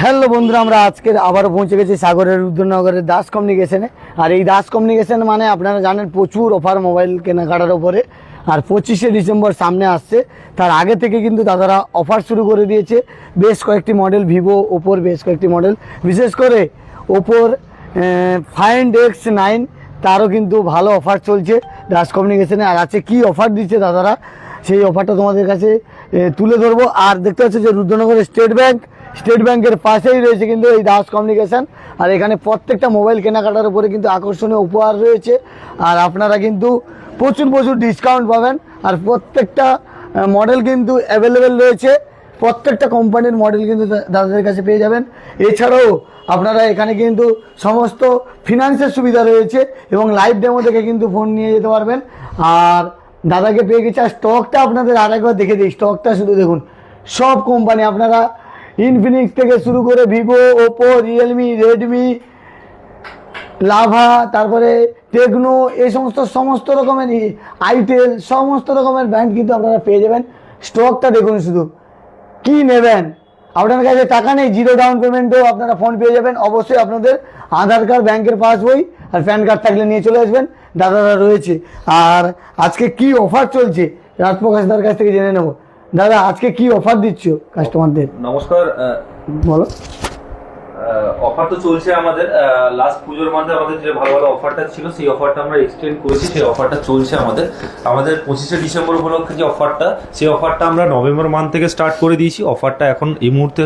Hello বন্ধুরা, আমরা আজকে আবারও পৌঁছে গেছি সাগরের রুদ্রনগরের দাস কমিউনিকেশনে। আর এই দাস কমিউনিকেশন মানে আপনারা জানেন প্রচুর অফার মোবাইল কেনাকাটার ওপরে আর পঁচিশে ডিসেম্বর সামনে আসছে। তার আগে থেকে কিন্তু দাদারা অফার শুরু করে দিয়েছে। বেশ কয়েকটি মডেল, ভিভো, ওপোর বেশ কয়েকটি মডেল। বিশেষ করে ওপোর ফাইন্ড এক্স নাইন তারও কিন্তু ভালো অফার চলছে দাস কমিউনিকেশনে। আর আছে কি অফার দিচ্ছে দাদারা? সেই অফারটা তোমাদের কাছে তুলে ধরবো। আর দেখতে পাচ্ছ যে রুদ্রনগরের স্টেট ব্যাংক স্টেট ব্যাংকের পাশেই রয়েছে কিন্তু এই দাস কমিউনিকেশন। আর এখানে প্রত্যেকটা মোবাইল কেনাকাটার উপরে কিন্তু আকর্ষণীয় উপহার রয়েছে। আর আপনারা কিন্তু প্রচুর প্রচুর ডিসকাউন্ট পাবেন। আর প্রত্যেকটা মডেল কিন্তু অ্যাভেলেবেল রয়েছে। প্রত্যেকটা কোম্পানির মডেল কিন্তু দাদাদের কাছে পেয়ে যাবেন। এছাড়াও আপনারা এখানে কিন্তু সমস্ত ফিনান্সের সুবিধা রয়েছে এবং লাইভ ডেমো থেকে কিন্তু ফোন নিয়ে যেতে পারবেন। আর দাদাকে পেয়ে গেছে। আর স্টকটা আপনাদের আরেকবার দেখে দিই। স্টকটা শুধু দেখুন। সব কোম্পানি আপনারা ইনফিনিক্স থেকে শুরু করে Vivo Oppo Realme Redmi Lava তারপরে টেকনো এই সমস্ত সমস্ত রকমের আইটেল সমস্ত রকমের ব্র্যান্ড কিন্তু আপনারা পেয়ে যাবেন। স্টকটা দেখুন শুধু। কি নেবেন? আপনার কাছে টাকা নেই জিরো ডাউন পেমেন্টেও আপনারা ফোন পেয়ে যাবেন। অবশ্যই আপনাদের আধার কার্ড ব্যাংকের পাসবই আর প্যান কার্ড থাকলে নিয়ে চলে আসবেন। দাদারা রয়েছে। আর আজকে কি অফার চলছে? রাজপ্রকাশদার কাছ থেকে জেনে নেব। দাদা আজকে কি অফার দিচ্ছ কাস্টমারদের নমস্কার বলো। অফার তো চলছে আমাদের। লাস্ট পুজোর মধ্যে আমাদের যে ভালো ভালো অফারটা ছিল সেই অফারটা আমরা এক্সটেন্ড করেছি সেই অফারটা চলছে আমাদের। আমাদের পঁচিশে ডিসেম্বর উপলক্ষে যে অফারটা সেই অফারটা আমরা নভেম্বর মান্থ থেকে স্টার্ট করে দিয়েছি। অফারটা এখন এই মুহূর্তে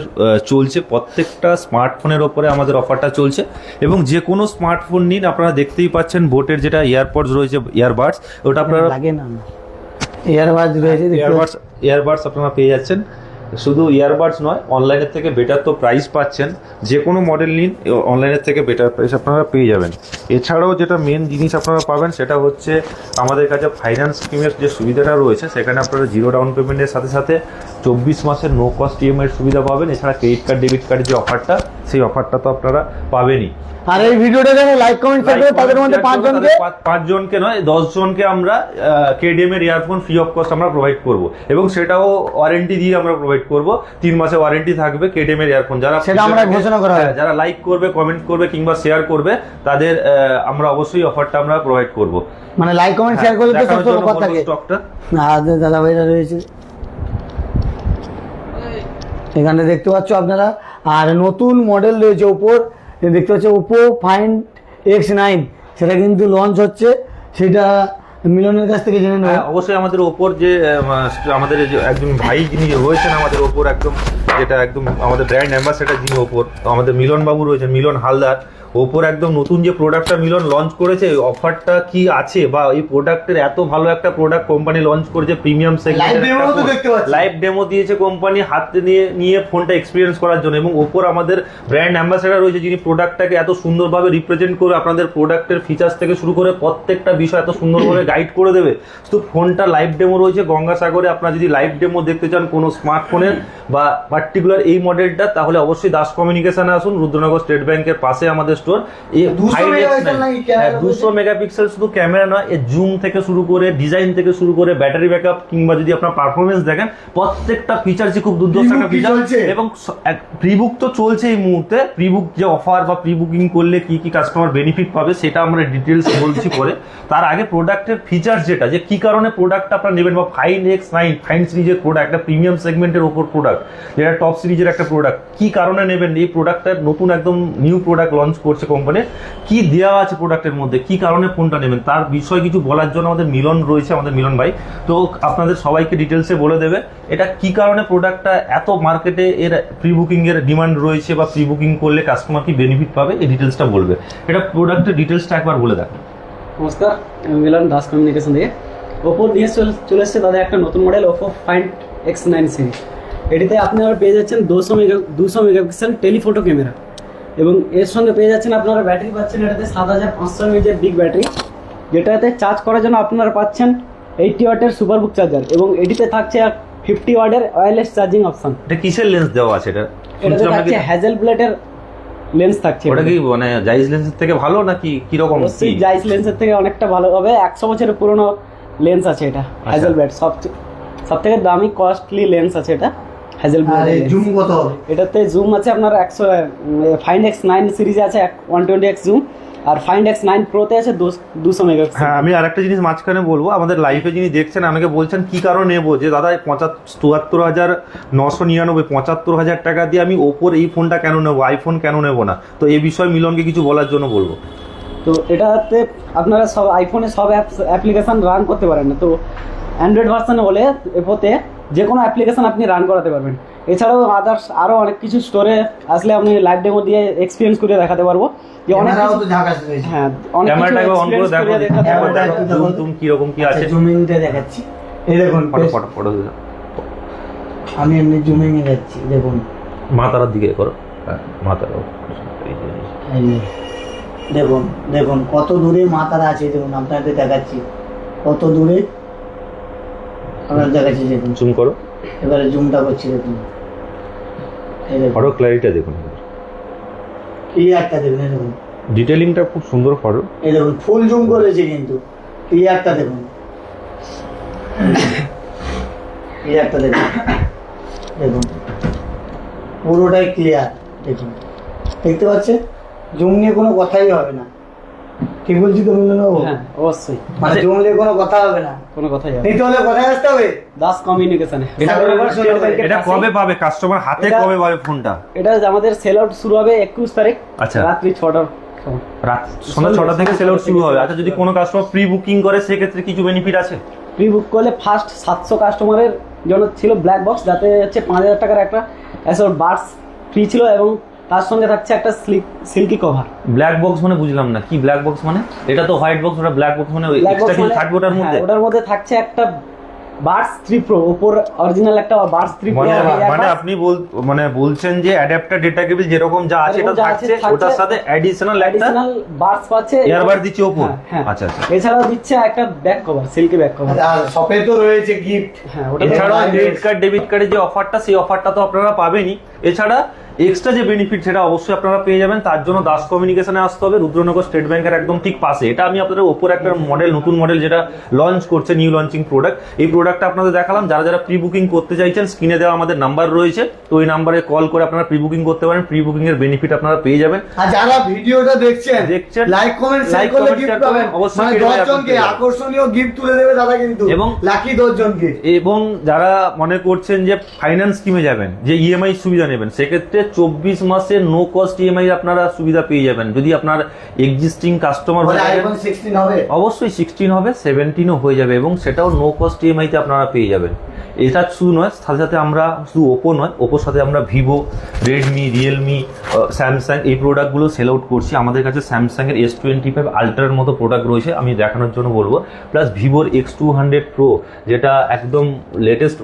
চলছে। প্রত্যেকটা স্মার্টফোনের ওপরে আমাদের অফারটা চলছে। এবং যে কোনো স্মার্টফোন নিন আপনারা দেখতেই পাচ্ছেন বোটের যেটা ইয়ারপডস রয়েছে ইয়ারবাডস ওটা আপনারা লাগে না রয়েছে ইয়ারবাডস ইয়ারবাডস আপনারা পেয়ে যাচ্ছেন। শুধু ইয়ারবাডস নয় অনলাইনের থেকে বেটার তো প্রাইস পাচ্ছেন। যে কোনো মডেল নিন অনলাইনের থেকে বেটার প্রাইস আপনারা পেয়ে যাবেন। এছাড়াও যেটা মেন জিনিস আপনারা পাবেন, সেটা হচ্ছে আমাদের কাছে ফাইন্যান্স স্কিমের যে সুবিধাটা রয়েছে, সেখানে আপনারা জিরো ডাউন পেমেন্টের সাথে সাথে চব্বিশ মাসের নো কস্ট ইএমআই সুবিধা পাবেন। এছাড়া ক্রেডিট কার্ড ডেবিট কার্ডের যে অফারটা সেই অফারটা তো আপনারা পাবেনই। আর এই ভিডিওটা দেখে লাইক কমেন্ট শেয়ার করে তাদের মধ্যে পাঁচজনকে? পাঁচ জনকে নয় দশ জনকে আমরা কেডিএম এর ইয়ারফোন ফ্রি অফ কস্ট আমরা প্রোভাইড করব। এবং সেটাও ওয়ারেন্টি দিয়ে আমরা প্রোভাইড করব। তিন মাসে ওয়ারেন্টি থাকবে কেডিএম এর ইয়ারফোন যারা সেটা আমরা ঘোষণা করা হবে। হ্যাঁ, যারা লাইক করবে কমেন্ট করবে কিংবা শেয়ার করবে তাদের আমরা অবশ্যই অফারটা আমরা প্রোভাইড করব। মানে লাইক কমেন্ট শেয়ার করলে তো হ্যাঁ, দেখানোর সব জন্য থাকে। স্টকটা দাদা ভাইরা রয়েছে। এখানে দেখতে পাচ্ছ আপনারা। আর নতুন মডেল রয়েছে ওপোর দেখতে পাচ্ছ ওপো ফাইন এক্স নাইন সেটা কিন্তু লঞ্চ হচ্ছে। সেটা মিলনের কাছ থেকে জেনে নেব। হ্যাঁ অবশ্যই আমাদের ওপর যে আমাদের যে একজন ভাই যিনি রয়েছেন আমাদের ওপর একদম যেটা একদম আমাদের ব্র্যান্ড অ্যাম্বাসেডার যিনি ওপর তো আমাদের মিলন বাবু রয়েছেন মিলন হালদার। ওপর একদম নতুন যে প্রোডাক্টটা মিলন লঞ্চ করেছে অফারটা কি আছে বা এই প্রোডাক্টের এত ভালো একটা প্রোডাক্ট কোম্পানি লঞ্চ করেছে প্রিমিয়াম। লাইভ ডেমো দিয়েছে কোম্পানি হাতে নিয়ে নিয়ে ফোনটা এক্সপিরিয়েন্স করার জন্য। এবং ওপর আমাদের ব্র্যান্ড অ্যাম্বাসেডার রয়েছে যিনি প্রোডাক্টটাকে এত সুন্দরভাবে রিপ্রেজেন্ট করে আপনাদের প্রোডাক্টের ফিচার্স থেকে শুরু করে প্রত্যেকটা বিষয় এত সুন্দরভাবে গাইড করে দেবে। শুধু ফোনটা লাইভ ডেমো রয়েছে। গঙ্গাসাগরে আপনারা যদি লাইভ ডেমো দেখতে চান কোনো স্মার্টফোনের বা পার্টিকুলার এই মডেলটা তাহলে অবশ্যই দাস কমিউনিকেশনে আসুন। রুদ্রনগর স্টেট ব্যাংকের পাশে আমাদের স্টোর 200 megapixel নাকি camera দুশো মেগাপিক্সেল শুধু ক্যামেরা নয় এর জুম থেকে শুরু করে ডিজাইন থেকে শুরু করে ব্যাটারি ব্যাকআপ কিংবা যদি আপনার পারফরমেন্স দেখেন প্রত্যেকটা ফিচারসই খুব দুর্ধর্ষ একটা ফিচার এবং প্রিবুক তো চলছে এই মুহূর্তে। প্রিবুক যে অফার বা প্রি বুকিং করলে কি কি কাস্টমার বেনিফিট পাবে সেটা আমরা ডিটেলস বলছি পরে। তার আগে প্রোডাক্টের ফিচার্স যেটা, যে কি কারণে প্রোডাক্টটা আপনারা নেবেন বা ফাইন এক্স নাইন ফাইন সিরিজের প্রোডাক্ট একটা প্রিমিয়াম সেগমেন্টের ওপর প্রোডাক্ট যেটা টপ সিরিজের একটা প্রোডাক্ট কি কারণে নেবেন? এই প্রোডাক্টটা নতুন একদম নিউ প্রোডাক্ট লঞ্চ করছে কোম্পানি কি দেওয়া আছে প্রোডাক্টের মধ্যে, কি কারণে ফোনটা নেবেন? তার বিষয়ে কিছু বলার জন্য আমাদের মিলন রয়েছে, আমাদের মিলন ভাই। তো আপনাদের সবাইকে ডিটেলসে বলে দেবে, এটা কি কারণে প্রোডাক্টটা এত মার্কেটে এর প্রি বুকিংয়ের ডিমান্ড রয়েছে বা প্রি বুকিং করলে কাস্টমার কি বেনিফিট পাবে? এই ডিটেলসটা বলবে। এটা প্রোডাক্টের ডিটেলসটা একবার বলে দেখ নমস্কার আমি মিলন দাস কমিউনিকেশন দিয়ে। ওপো নিয়ে চলে এসছে তাদের একটা নতুন model Oppo Find X nine series এটিতে আপনারা পেয়ে যাচ্ছেন দুশো মেগা দুশো মেগাপিক্সেল টেলিফোটো ক্যামেরা এবং এর সঙ্গে পেয়ে যাচ্ছেন আপনারা ব্যাটারি পাচ্ছেন এটাতে সাত হাজার পাঁচশো এমএজের বিগ ব্যাটারি যেটাতে চার্জ করার জন্য আপনারা পাচ্ছেন এইটটি ওয়াটের সুপারবুক চার্জার এবং এটিতে থাকছে ফিফটি ওয়াটের ওয়্যারলেস চার্জিং অপশন এটা কিসের লেন্স দেওয়া আছে এটা? থাকছে হ্যাজেল প্লেটের লেন্স থাকছে ওটা কি মানে জাইজ লেন্সের থেকে ভালো নাকি কি রকম অবশ্যই জাইস লেন্সের থেকে অনেকটা ভালো। হবে একশো বছরের পুরনো লেন্স আছে এটা হ্যাজেল ব্যাট সব সব থেকে দামি কস্টলি লেন্স আছে এটা হ্যাজেল জুম কত এটাতে জুম আছে আপনার একশো ফাইন এক্স নাইন সিরিজ আছে ওয়ান টোয়েন্টি এক্স জুম আর ফাইন এক্স নাইন প্রোতে আছে দুশো মেগাপিক্সেল হ্যাঁ আমি আরেকটা জিনিস মাঝখানে বলব। আমাদের লাইফে যিনি দেখছেন আমাকে বলছেন কি কারণে নেব? যে দাদা পঁচাত্তর চুয়াত্তর হাজার নশো নিরানব্বই পঁচাত্তর হাজার টাকা দিয়ে আমি ওপোর এই ফোনটা কেন নেব? আইফোন কেন নেব না? তো এই বিষয়ে মিলনকে কিছু বলার জন্য বলব। তো এটাতে আপনারা সব আইফোনে সব অ্যাপ্লিকেশন রান করতে পারেন না। তো অ্যান্ড্রয়েড ভার্সানে হলে এপোতে যে কোনো অ্যাপ্লিকেশান আপনি রান করাতে পারবেন। এছাড়াও আদার্স আরও অনেক কিছু স্টোরে আসলে আপনি লাইভ ডেমো দিয়ে এক্সপিরিয়েন্স করে দেখাতে পারব। যে অনেক হ্যাঁ অনেক কিছু কি আছে? জুমিংটা দেখাচ্ছি। এই দেখুন ফটো ফটো ফটো আমি এমনি জুমিং এ যাচ্ছি দেখুন। মাতারার দিকে করো। হ্যাঁ মাতারা দেখুন দেখুন কত দূরে মাতারা আছে দেখুন আপনাদের দেখাচ্ছি। কত দূরে? দেখাচ্ছি দেখুন। জুম করো। এবারে জুমটা করছি দেখুন ফটো ক্ল্যারিটিটা দেখুন। ক্লিয়ারটা দেখুন দেখুন। ডিটেলিংটা খুব সুন্দর ফটো এই দেখুন ফুল জুম করেছে কিন্তু। ক্লিয়ারটা দেখুন। ক্লিয়ারটা দেখুন। দেখুন। পুরোটাই ক্লিয়ার দেখুন। দেখতে পাচ্ছেন? জুম নিয়ে কোনো কথাই হবে না। ঠিক বলছি হ্যাঁ অবশ্যই। মানে জুম নিয়ে কোনো কথা হবে না। কোনো কথাই হবে নিতে হলে কোথায় আসতে হবে? দাস কমিউনিকেশনে এটা কবে পাবে কাস্টমার হাতে কবে পাবে ফোনটা এটা আমাদের সেল আউট শুরু হবে একুশ তারিখ। আচ্ছা। রাত্রি ছটার সময়। রাত সন্ধ্যা ছটা থেকে সেল আউট শুরু হবে। আচ্ছা যদি কোনো কাস্টমার প্রি বুকিং করে সেক্ষেত্রে কিছু বেনিফিট আছে? প্রি বুক করলে ফার্স্ট সাতশো কাস্টমারের জন্য ছিল ব্ল্যাক বক্স যাতে হচ্ছে পাঁচ হাজার টাকার একটা অ্যাসোর বার্ডস ফ্রি ছিল এবং তার সঙ্গে থাকছে একটা sleek silky cover black box মানে বুঝলাম না। কি ব্ল্যাক বক্স মানে? এটা তো হোয়াইট বক্স ওটা ব্ল্যাক বক্স মানে এক্সট্রা কিছু থাকবে ওটার মধ্যে? হ্যাঁ, ওটার মধ্যে থাকছে একটা বার্ডস থ্রি প্রো ওপর অরিজিনাল একটা বার্ডস থ্রি প্রো মানে মানে আপনি বল মানে বলছেন যে অ্যাডাপ্টার ডেটা কেবল যেরকম যা আছে এটা থাকছে। ওটার সাথে অ্যাডিশনাল একটা বার্ডস পাচ্ছে। এয়ারবাড দিচ্ছে ওপর? হ্যাঁ, হ্যাঁ। আচ্ছা আচ্ছা। এছাড়াও দিচ্ছে একটা back cover silky back cover আর শপে তো রয়েছে গিফট হ্যাঁ ওটা এছাড়াও ক্রেডিট কার্ড ডেবিট কার্ডের যে অফারটা সেই অফারটা তো আপনারা পাবেনই। এছাড়া এক্সট্রা যে বেনিফিট সেটা অবশ্যই আপনারা পেয়ে যাবেন তার জন্য দাস কমিউনিকেশনে আসতে হবে। রুদ্রনগর স্টেট ব্যাংকের একদম ঠিক পাশে। এটা আমি আপনাদের ওপর একটা মডেল নতুন মডেল যেটা লঞ্চ করছে নিউ লঞ্চিং প্রোডাক্ট এই প্রোডাক্টটা আপনাদের দেখালাম। যারা যারা প্রি বুকিং করতে চাইছেন স্ক্রিনে দেওয়া আমাদের নাম্বার রয়েছে। তো ওই নাম্বারে কল করে আপনারা প্রি বুকিং করতে পারেন। প্রি বুকিং এর বেনিফিট আপনারা পেয়ে যাবেন। আর যারা ভিডিওটা দেখছেন দেখছেন, লাইক কমেন্ট শেয়ার করলে গিফট পাবেন। অবশ্যই মানে পেয়ে 10 জনকে আপনি পেয়ে যাবেন। আকর্ষণীয় গিফট তুলে দেবে দাদা কিন্তু। এবং- লাকি 10 জনকে এবং যারা মনে করছেন যে ফাইন্যান্স স্কিমে যাবেন যে ইএমআই সুবিধা নেবেন সেক্ষেত্রে চব্বিশ মাসে নো কস্ট ইএমআই আপনারা সুবিধা পেয়ে যাবেন। যদি আপনার এক্সিস্টিং কাস্টমার বলে হয়ে থাকেন, আইফোন 16 হবে? অবশ্যই সিক্সটিন হবে সেভেন্টিনও হয়ে যাবে এবং সেটাও নো কস্ট ইএমআইতে আপনারা পেয়ে যাবেন। এটা শুধু নয় সাথে সাথে আমরা শুধু ওপো নয় ওপোর সাথে আমরা ভিভো রেডমি রিয়েলমি স্যামসাং এই প্রোডাক্টগুলো সেল আউট করছি। আমাদের কাছে স্যামসাংয়ের এস টোয়েন্টি ফাইভ আলট্রার মতো প্রোডাক্ট রয়েছে আমি দেখানোর জন্য বলব। প্লাস ভিভোর এক্স টু হান্ড্রেড প্রো যেটা একদম লেটেস্ট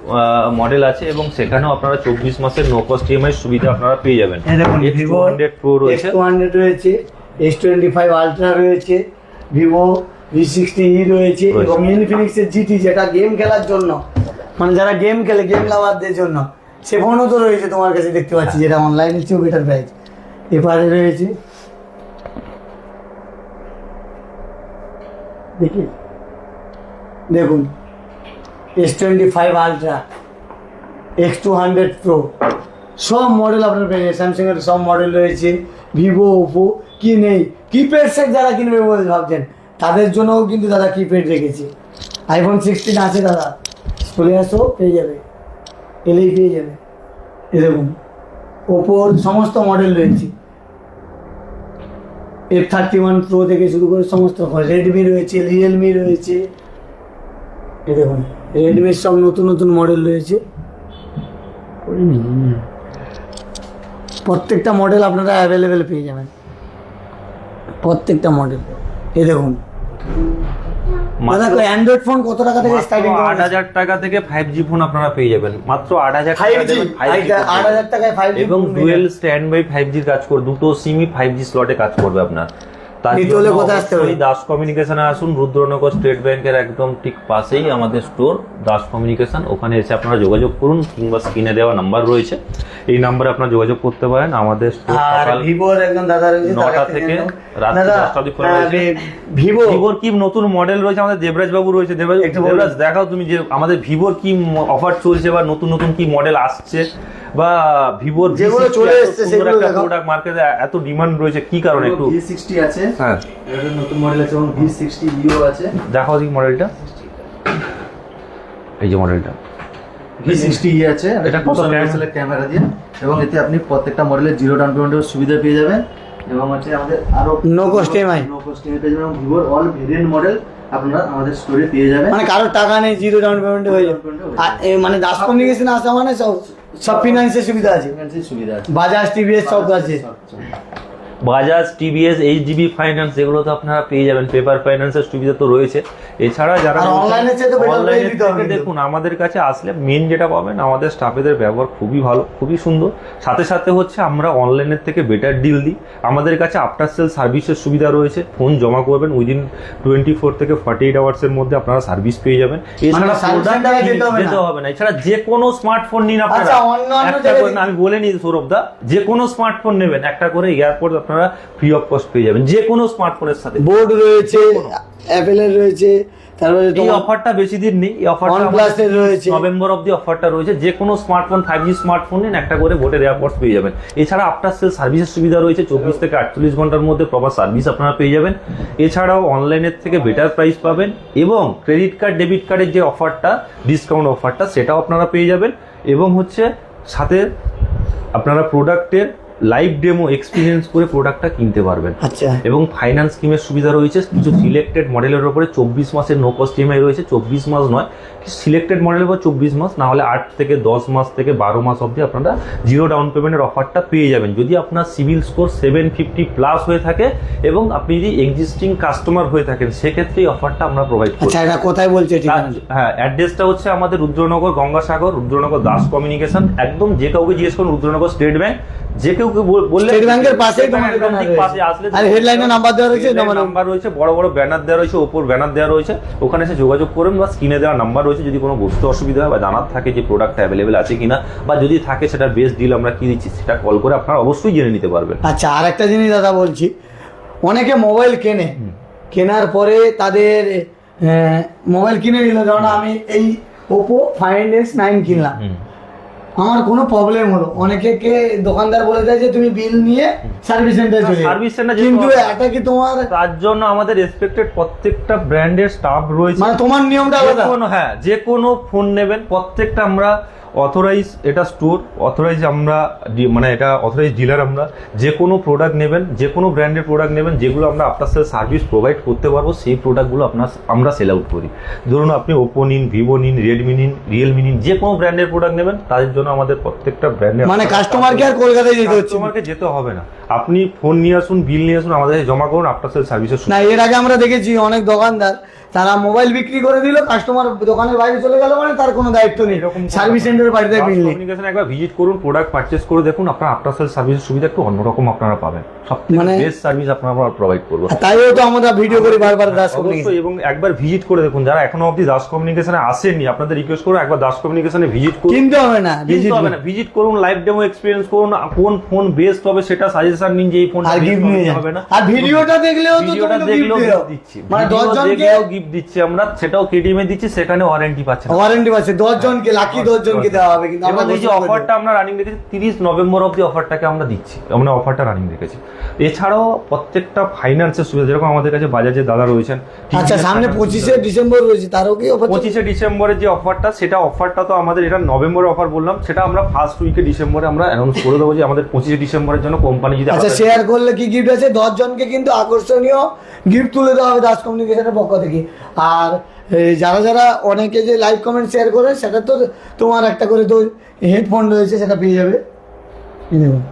মডেল আছে এবং সেখানেও আপনারা চব্বিশ মাসের নো কস্ট ইএমআই সুবিধা আপনারা পেয়ে যাবেন। এক্স টু হান্ড্রেড প্রো রয়েছে। X200 রয়েছে S25 আলট্রা রয়েছে ভিভো V60e রয়েছে রয়েছে। এবং ইনফিনিক্সের জিটি যেটা গেম খেলার জন্য মানে যারা গেম খেলে গেম লাভারদের জন্য। সে ফোনও তো রয়েছে তোমার কাছে, দেখতে পাচ্ছি, যেটা অনলাইনের চেয়েও বেটার প্রাইস এপারে রয়েছে। দেখি। দেখুন। S twenty five ultra X two hundred pro সব মডেল আপনার পেয়ে যাবেন। স্যামসাং এর সব মডেল রয়েছে। ভিভো ওপো কি নেই? কিপ্যাড সেট যারা কিনবে বলে ভাবছেন, তাদের জন্যও কিন্তু দাদা কিপ্যাড রেখেছি। আইফোন সিক্সটিন আছে দাদা। চলে আসো, পেয়ে যাবে। এলেই পেয়ে যাবে। এ দেখুন ওপোর সমস্ত মডেল রয়েছে। এফ থার্টি ওয়ান প্রো থেকে শুরু করে সমস্ত রেডমি রয়েছে রিয়েলমি রয়েছে। এ দেখুন রেডমির সব নতুন নতুন মডেল রয়েছে। প্রত্যেকটা মডেল আপনারা অ্যাভেলেবেল পেয়ে যাবেন। প্রত্যেকটা মডেল এ দেখুন দাদা অ্যান্ড্রয়েড ফোন কত টাকা থেকে স্টার্টিং আট হাজার টাকা থেকে ফাইভ জি ফোন আপনারা পেয়ে যাবেন। মাত্র আট হাজার টাকা জি দেবেন 5G ফোন আট হাজার টাকায় ফাইভ এবং ডুয়েল স্ট্যান্ড বাই ফাইভ জির কাজ করবে দুটো সিমই ফাইভ জি স্লটে কাজ করবে আপনার। নিতে কোথায় আসতে হবে? দাস কমিউনিকেশনে আসুন। রুদ্রনগর স্টেট ব্যাংকের একদম ঠিক পাশেই আমাদের স্টোর দাস কমিউনিকেশন ওখানে এসে আপনারা যোগাযোগ করুন কিংবা স্ক্রিনে দেওয়া নাম্বার রয়েছে। এই নাম্বারে আপনারা যোগাযোগ করতে পারেন। আমাদের স্টোর ভিভোর একদম দাদা নটা থেকে দাদা, দশটা অবধি খোলা রয়েছে। ভিভো। ভিভোর কি নতুন মডেল রয়েছে? আমাদের দেবরাজ বাবু রয়েছে। দেবরাজ দেবরাজ দেখাও তুমি যে আমাদের ভিভোর কি অফার চলছে বা নতুন নতুন কি মডেল আসছে। বা ভিভোর যেগুলো চলে এসছে সেগুলো দেখাও। প্রোডাক্ট মার্কেটে এত ডিমান্ড রয়েছে কি কারণে একটু? ভি সিক্সটি আছে। হ্যাঁ। এটা নতুন মডেল আছে এবং ভি সিক্সটি ইও আছে। দেখাও দেখি মডেলটা এই যে মডেলটা ভি সিক্সটি ই আছে। এটা কত ক্যামেরা? ক্যামেরা দিয়ে। এবং এতে আপনি প্রত্যেকটা মডেলের জিরো ডাউন পেমেন্টের সুবিধা পেয়ে যাবেন। এবং হচ্ছে আমাদের আরও No cost EMI no cost EMI পেয়ে যাবেন। এবং ভিভোর অল ভেরিয়েন্ট মডেল আপনারা আমাদের স্টোরে পেয়ে যাবেন। মানে কারোর টাকা নেই জিরো ডাউন পেমেন্ট হয়ে যাবে মানে দাস কমিউনিকেশন আসা মানে সব। সব ফিনান্সের সুবিধা আছে। Financial সুবিধা আছে। বাজাজ টিভিএস সব আছে। বাজাজ টিভিএস এইচডিবি ফাইন্যান্স এগুলো তো আপনারা পেয়ে যাবেন। পেপার ফাইন্যান্সের সুবিধা তো রয়েছে। এছাড়া যারা অনলাইনে। দেখুন আমাদের কাছে আসলে মেন যেটা পাবেন আমাদের স্টাফেদের ব্যবহার খুবই ভালো খুবই সুন্দর। সাথে সাথে হচ্ছে আমরা অনলাইনের থেকে বেটার ডিল দিই। আমাদের কাছে আফটার সেল সার্ভিসের সুবিধা রয়েছে। ফোন জমা করবেন উইদিন টোয়েন্টি ফোর থেকে ফর্টি এইট আওয়ার্সের মধ্যে আপনারা সার্ভিস পেয়ে যাবেন। এছাড়া মানে service product center এ যেতে হবে না? এছাড়া যে কোনো স্মার্টফোন নিন আপনারা। আচ্ছা, আমি বলে নিই সৌরভ দা যে কোনো স্মার্টফোন নেবেন। একটা করে এয়ারপোর্ট আপনারা ফ্রি অফ কস্ট পেয়ে যাবেন। যে কোনো স্মার্টফোনের সাথে। বোর্ড রয়েছে অ্যাপেলের রয়েছে তারপরে এই অফারটা বেশি দিন নেই। এই অফারটা এর রয়েছে। নভেম্বর অবধি অফারটা রয়েছে। যে কোনো স্মার্টফোন ফাইভ জি স্মার্টফোন নিন একটা করে ভোটের এয়ারপোর্টস পেয়ে যাবেন। এছাড়া আফটার সেল সার্ভিসের সুবিধা রয়েছে। চব্বিশ থেকে আটচল্লিশ ঘণ্টার মধ্যে প্রপার সার্ভিস আপনারা পেয়ে যাবেন। এছাড়াও অনলাইনের থেকে বেটার প্রাইস পাবেন এবং ক্রেডিট কার্ড ডেবিট কার্ডের যে অফারটা ডিসকাউন্ট অফারটা সেটাও আপনারা পেয়ে যাবেন। এবং হচ্ছে সাথে আপনারা প্রোডাক্টের লাইভ ডেমো এক্সপিরিয়েন্স করে প্রোডাক্টটা কিনতে পারবেন। আচ্ছা। এবং ফাইন্যান্স স্কিমের সুবিধা রয়েছে কিছু সিলেক্টেড মডেলের উপরে চব্বিশ মাসের নো কস্ট ইএমআই রয়েছে চব্বিশ মাস নয় সিলেক্টেড মডেলের উপর চব্বিশ মাস না হলে আট থেকে দশ মাস থেকে বারো মাস অবধি আপনারা জিরো ডাউন পেমেন্টের অফারটা পেয়ে যাবেন। যদি আপনার CIBIL score seven fifty plus হয়ে থাকে এবং আপনি যদি এক্সিস্টিং কাস্টমার হয়ে থাকেন সেক্ষেত্রে এই অফারটা আমরা প্রোভাইড করি আচ্ছা এটা কোথায় বলছে হ্যাঁ অ্যাড্রেসটা হচ্ছে আমাদের রুদ্রনগর গঙ্গাসাগর রুদ্রনগর দাস কমিউনিকেশন একদম যে কাউকে জিজ্ঞেস করুন রুদ্রনগর স্টেট ব্যাংক যে কেউ বললে স্টেট ব্যাংকের। পাশে আসলে আর হেডলাইনে নাম্বার দেওয়া রয়েছে নাম্বার রয়েছে বড় বড় ব্যানার দেওয়া রয়েছে ওপর ব্যানার দেওয়া রয়েছে ওখানে এসে যোগাযোগ করুন বা স্ক্রিনে দেওয়া নাম্বার রয়েছে যদি কোনো বুঝতে অসুবিধা হয় বা জানার থাকে যে প্রোডাক্ট অ্যাভেলেবেল আছে কিনা বা যদি থাকে সেটার বেস্ট ডিল আমরা কি দিচ্ছি সেটা কল করে আপনারা অবশ্যই জেনে নিতে পারবেন আচ্ছা আর একটা জিনিস দাদা বলছি অনেকে মোবাইল কেনে কেনার পরে তাদের মোবাইল কিনে নিল যেমন আমি এই ওপো ফাইভ এক্স নাইন কিনলাম। আমার কোনো প্রবলেম হলো। অনেকে কে দোকানদার বলে দেয় যে তুমি বিল নিয়ে সার্ভিস সেন্টারে চলে সার্ভিস সেন্টার কিন্তু। এটা কি তোমার তার জন্য আমাদের রেসপেক্টেড প্রত্যেকটা ব্র্যান্ডের স্টাফ রয়েছে। মানে তোমার নিয়মটা আলাদা? হ্যাঁ যে কোনো ফোন নেবেন। প্রত্যেকটা আমরা অথরাইজ এটা স্টোর অথরাইজ আমরা মানে এটা অথরাইজ ডিলার আমরা যে কোনো প্রোডাক্ট নেবেন যে কোনো ব্র্যান্ডের প্রোডাক্ট নেবেন যেগুলো আমরা আপনার সাথে সার্ভিস প্রোভাইড করতে পারব সেই প্রোডাক্টগুলো আপনার আমরা সেল আউট করি। ধরুন আপনি ওপো নিন ভিভো নিন রেডমি নিন রিয়েলমি নিন যে কোনো ব্র্যান্ডের প্রোডাক্ট নেবেন তাদের জন্য আমাদের প্রত্যেকটা ব্র্যান্ডে মানে কাস্টমারকে আর কলকাতায় যেতে হচ্ছে। কাস্টমারকে যেতে হবে না। আপনি ফোন নিয়ে আসুন বিল নিয়ে আসুন আমাদের জমা করুন আপনার সাথে সার্ভিসের না এর আগে আমরা দেখেছি অনেক দোকানদার তারা মোবাইল বিক্রি করে দিল কাস্টমার দোকানের বাইরে চলে গেল মানে তার কোনো দায়িত্ব নেই সার্ভিস সেন্টারের বাড়িতে কমিউনিকেশন একবার ভিজিট করুন প্রোডাক্ট পারচেস করে দেখুন আপনার আফটার সেল সার্ভিসের সুবিধা একটু অন্যরকম আপনারা পাবেন। সব মানে- বেস্ট সার্ভিস আপনারা প্রোভাইড করব। তাইও তো আমরা ভিডিও করি বারবার দাস অবশ্যই এবং একবার ভিজিট করে দেখুন যারা এখনও অবধি দাস কমিউনিকেশনে আসেননি আপনাদের রিকোয়েস্ট করুন একবার দাস কমিউনিকেশনে ভিজিট করুন। কিনতে হবে না ভিজিট হবে না ভিজিট করুন লাইভ ডেমো এক্সপিরিয়েন্স করুন কোন ফোন বেস্ট হবে সেটা সাজেশন নিন যে এই ফোনটা নিয়ে হবে না। আর ভিডিওটা দেখলেও তো ভিডিওটা দেখলেও দিচ্ছি। মানে ভিডিও দশ জনকে দেখলেও গিফট দিচ্ছি আমরা সেটাও কেডিএম এ দিচ্ছি সেখানে ওয়ারেন্টি পাচ্ছেন ওয়ারেন্টি পাচ্ছে দশ জনকে লাকি দশ জনকে দেওয়া হবে কিন্তু আমরা এই যে অফারটা আমরা রানিং রেখেছি তিরিশ নভেম্বর অবধি অফারটাকে আমরা দিচ্ছি আমরা অফারটা রানিং রেখেছি এছাড়াও প্রত্যেকটা ফাইন্যান্সের সুবিধা যেরকম আমাদের কাছে বাজাজের দাদা রয়েছেন আচ্ছা সামনে পঁচিশে ডিসেম্বর রয়েছে তারও কি অফার পঁচিশে ডিসেম্বরের যে অফারটা সেটা অফারটা তো আমাদের এটা নভেম্বরের অফার বললাম সেটা আমরা ফার্স্ট উইকে ডিসেম্বরে আমরা অ্যানাউন্স করে দেবো যে আমাদের পঁচিশে ডিসেম্বরের জন্য কোম্পানি যদি আচ্ছা শেয়ার করলে কি গিফট আছে? দশ জনকে কিন্তু আকর্ষণীয় গিফট তুলে দেওয়া হবে দাস কমিউনিকেশনের পক্ষ থেকে। আর যারা যারা অনেকে যে লাইভ কমেন্ট শেয়ার করে, সেটা তো তোমার একটা করে তো হেডফোন রয়েছে, সেটা পেয়ে যাবে। দেখুন।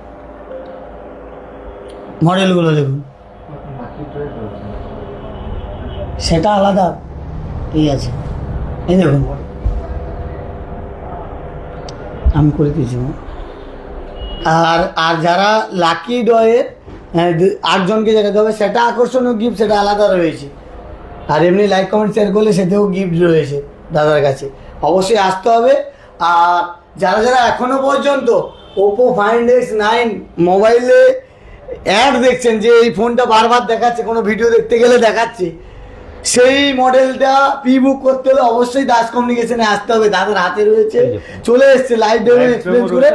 মডেলগুলো দেখুন। সেটা আলাদা। এই আছে। এই দেখুন। আমি করে দিয়েছি। আর আর যারা লাকি ডয়ের আটজনকে যেটা দেবে সেটা আকর্ষণীয় গিফট সেটা আলাদা রয়েছে। আর এমনি লাইক কমেন্ট শেয়ার করলে সেতেও গিফট রয়েছে দাদার কাছে। অবশ্যই আসতে হবে। আর যারা যারা এখনও পর্যন্ত ওপো ফাইন্ড এক্স নাইন মোবাইলে অ্যাড দেখছেন যে এই ফোনটা বারবার দেখাচ্ছে কোনো ভিডিও দেখতে গেলে দেখাচ্ছে সেই মডেলটা প্রি বুক করতে হলে অবশ্যই দাস কমিউনিকেশনে আসতে হবে। দাদার হাতে রয়েছে। চলে এসছে লাইভ ডেমো এক্সপিরিয়েন্স করে।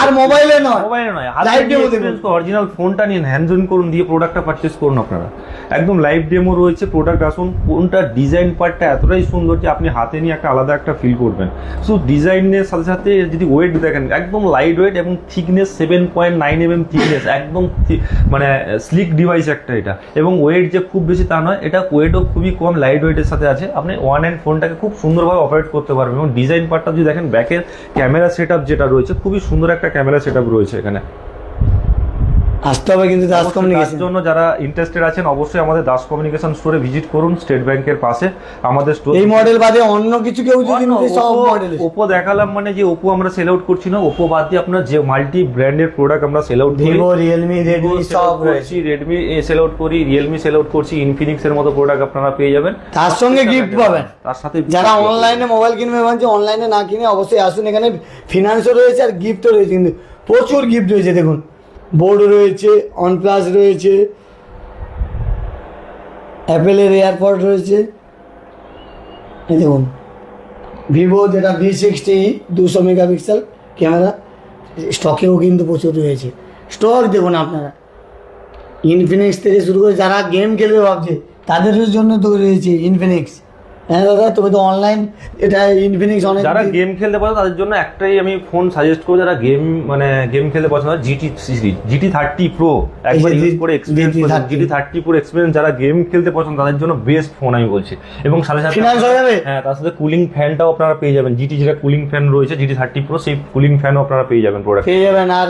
আর মোবাইলে নয়। মোবাইলে নয়। লাইভ ডেমো দেখুন। অরিজিনাল ফোনটা নিন হ্যান্ড অন করুন দিয়ে প্রোডাক্টটা পারচেস করুন আপনারা। একদম লাইভ ডেমো রয়েছে প্রোডাক্ট আসুন ফোনটার ডিজাইন পার্টটা এতটাই সুন্দর যে আপনি হাতে নিয়ে একটা আলাদা একটা ফিল করবেন। শুধু ডিজাইনের সাথে সাথে যদি ওয়েট দেখেন, একদম লাইট ওয়েট এবং thickness seven point nine M M thickness একদম মানে স্লিক ডিভাইস একটা এটা। এবং ওয়েট যে খুব বেশি তা নয়, এটা ওয়েটও খুবই কম লাইট ওয়েটের সাথে আছে। আপনি ওয়ান হ্যান্ড ফোনটাকে খুব সুন্দরভাবে অপারেট করতে পারবেন। এবং ডিজাইন পার্টটা যদি দেখেন ব্যাকের ক্যামেরা সেট যেটা রয়েছে, খুবই সুন্দর একটা ক্যামেরা সেট রয়েছে এখানে। আসতে হবে কিন্তু দাস কমিউনিকেশন জন্য যারা ইন্টারেস্টেড আছেন অবশ্যই আমাদের দাস কমিউনিকেশন স্টোরে ভিজিট করুন স্টেট ব্যাংকের পাশে। আমাদের স্টোর এই মডেল বাদে অন্য কিছু কেউ যদি নিতে সব মডেল ওপো দেখালাম মানে যে ওপো আমরা সেল আউট করছি না ওপো বাদ দিয়ে আপনার যে মাল্টি ব্র্যান্ডের প্রোডাক্ট আমরা সেল আউট করি ভিভো রিয়েলমি রেডমি সব রয়েছে। রেডমি সেল আউট করি রিয়েলমি সেল আউট করছি ইনফিনিক্স এর মতো প্রোডাক্ট আপনারা পেয়ে যাবেন। তার সঙ্গে গিফট পাবেন। তার সাথে যারা অনলাইনে মোবাইল কিনবে ভাবছে অনলাইনে না কিনে অবশ্যই আসুন এখানে ফিনান্সও রয়েছে আর গিফটও রয়েছে কিন্তু প্রচুর গিফট রয়েছে দেখুন। বোর্ড রয়েছে অনপ্লাস রয়েছে, অ্যাপেলের এয়ারপড রয়েছে। এই দেখুন, ভিভো যেটা ভি সিক্সটি দুশো মেগাপিক্সেল ক্যামেরা, স্টকেও কিন্তু প্রচুর রয়েছে। স্টক দেখুন আপনারা ইনফিনিক্স থেকে শুরু করে যারা গেম খেলবে ভাবছে, তাদের জন্য তো রয়েছে ইনফিনিক্স হ্যাঁ দাদা তুমি তো অনলাইন এটা ইনফিনিক্স অনেক যারা গেম খেলতে পছন্দ তাদের জন্য একটাই আমি ফোন সাজেস্ট করব যারা গেম মানে গেম খেলতে পছন্দ GT series GT thirty pro একবার ইউজ করে experience GT30 GT thirty pro experience যারা গেম খেলতে পছন্দ তাদের জন্য বেস্ট ফোন আমি বলছি। এবং সাথে সাথে হয়ে যাবে? হ্যাঁ তার সাথে কুলিং ফ্যানটাও আপনারা পেয়ে যাবেন। জিটি যেটা কুলিং ফ্যান রয়েছে জিটি থার্টি প্রো সেই কুলিং ফ্যানও আপনারা পেয়ে যাবেন প্রোডাক্ট পেয়ে যাবেন আর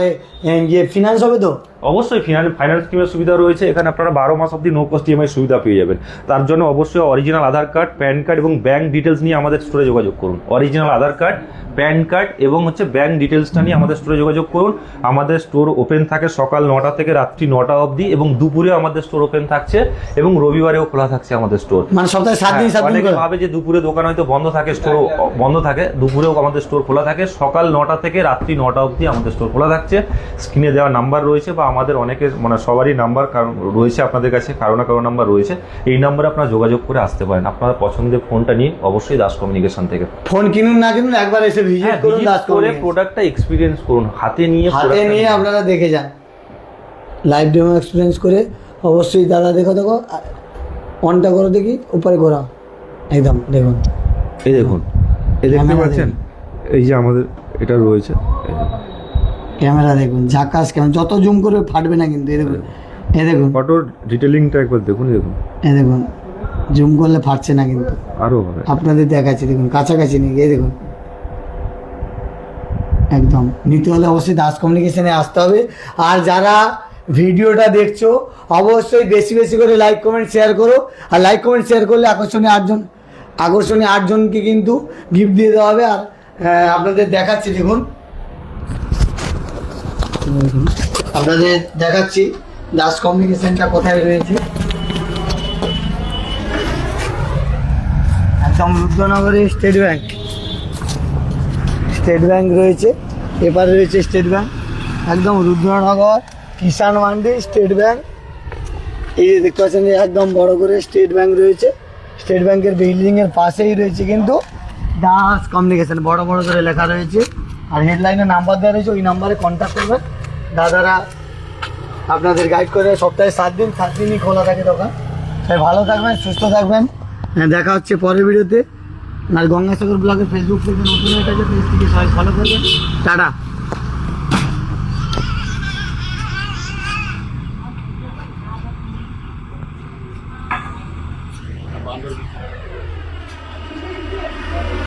ফিনান্স হবে তো? অবশ্যই ফিনান্স ফাইন্যান্স স্কিমের সুবিধা রয়েছে। এখানে আপনারা বারো মাস অব্দি নো কস্ট ইএমআই সুবিধা পেয়ে যাবেন। তার জন্য অবশ্যই original Aadhaar card PAN card এবং ব্যাংক ডিটেলস নিয়ে আমাদের স্টোরে যোগাযোগ করুন। Original Aadhaar card PAN card এবং হচ্ছে ব্যাংক ডিটেলসটা নিয়ে আমাদের স্টোরে যোগাযোগ করুন। আমাদের স্টোর ওপেন থাকে সকাল নটা থেকে রাত্রি নটা অবধি এবং দুপুরে আমাদের স্টোর ওপেন থাকছে এবং রবিবারেও খোলা থাকছে আমাদের স্টোর মানে সপ্তাহে সাত দিন সাত দিন ভাবে যে দুপুরে দোকান হয়তো বন্ধ থাকে স্টোর বন্ধ থাকে দুপুরেও আমাদের স্টোর খোলা থাকে। সকাল নটা থেকে রাত্রি নটা অবধি আমাদের স্টোর খোলা থাকছে। স্ক্রিনে দেওয়া নাম্বার রয়েছে বা আমাদের অনেকের মানে সবারই নাম্বার কারণ রয়েছে আপনাদের কাছে কারও না কারও নাম্বার রয়েছে। এই নাম্বারে আপনারা যোগাযোগ করে আসতে পারেন। আপনারা পছন্দের ফোনটা নিন অবশ্যই দাস কমিউনিকেশন থেকে। ফোন কিনুন না কিনুন একবার এসে ভিজিট হ্যাঁ করুন দাস করে প্রোডাক্টটা এক্সপিরিয়েন্স করুন। হাতে নিয়ে হাতে নিয়ে আপনারা দেখে যান। লাইভ ডেমো এক্সপিরিয়েন্স করে অবশ্যই দাদা দেখো দেখো অনটা করো দেখি উপরে ঘোরাও। একদম দেখুন। এই দেখুন। এই দেখতে পাচ্ছেন? এই যে আমাদের এটা রয়েছে। ক্যামেরা দেখুন ঝাকাস কেমন যত জুম করবে ফাটবে না কিন্তু এই দেখুন এই দেখুন। ফটোর ডিটেলিংটা একবার দেখুন দেখুন। এই দেখুন জুম করলে ফাটছে না কিন্তু। আরও হবে। আপনাদের দেখাচ্ছি দেখুন কাছাকাছি নিয়ে এই দেখুন। একদম নিতে হলে অবশ্যই দাস কমিউনিকেশনে আসতে হবে। আর যারা ভিডিওটা দেখছ অবশ্যই বেশি বেশি করে লাইক কমেন্ট শেয়ার করো। আর লাইক কমেন্ট শেয়ার করলে আকর্ষণীয় আটজন আকর্ষণীয় আটজনকে কিন্তু গিফট দিয়ে দেওয়া হবে। আর আপনাদের দেখাচ্ছি দেখুন, আপনাদের দেখাচ্ছি দাস কমিউনিকেশনটা কোথায় রয়েছে? একদম রুদ্রনগরে স্টেট ব্যাংক। স্টেট ব্যাংক রয়েছে, এপারে রয়েছে স্টেট ব্যাংক। একদম রুদ্রনগর কিষাণ মান্ডি স্টেট ব্যাংক। এই যে দেখতে পাচ্ছেন একদম বড় করে স্টেট ব্যাংক রয়েছে। স্টেট ব্যাংকের বিল্ডিংয়ের পাশেই রয়েছে কিন্তু দাস কমিউনিকেশন বড় বড় করে লেখা রয়েছে। আর হেডলাইনে নাম্বার দেওয়া রয়েছে, ওই নাম্বারে কন্ট্যাক্ট করবেন। দাদারা আপনাদের গাইড করে সপ্তাহে সাত দিন সাত দিনই খোলা থাকে দোকান। তাই ভালো থাকবেন সুস্থ থাকবেন। হ্যাঁ, দেখা হচ্ছে পরের ভিডিওতে। আর গঙ্গাসাগর ব্লগের ফেসবুক থেকে নতুন হয়ে ফেসবুকে সবাই ফলো করবেন। টাটা।